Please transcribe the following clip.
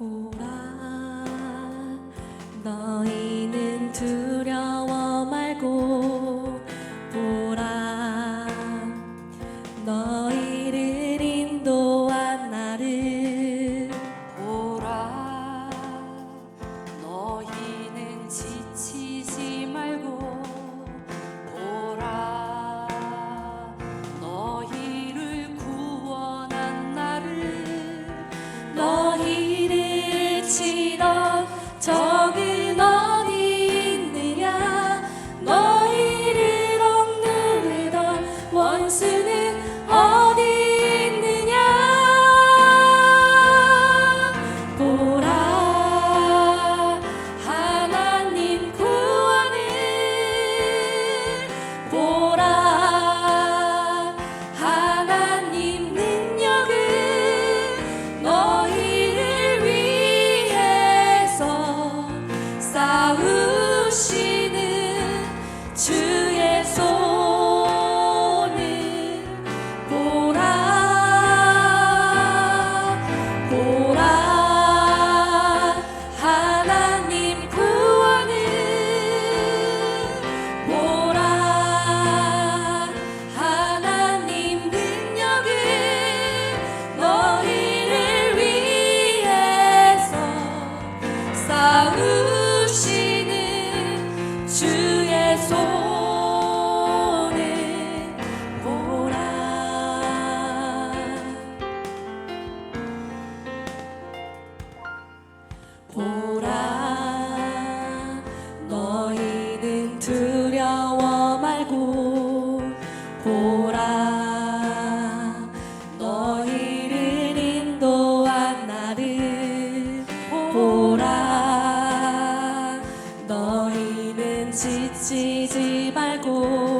보라. 너희 soon 주시는 주의 손을 보라. 보라 너희는 두려워 말고 보라 지치지 말고.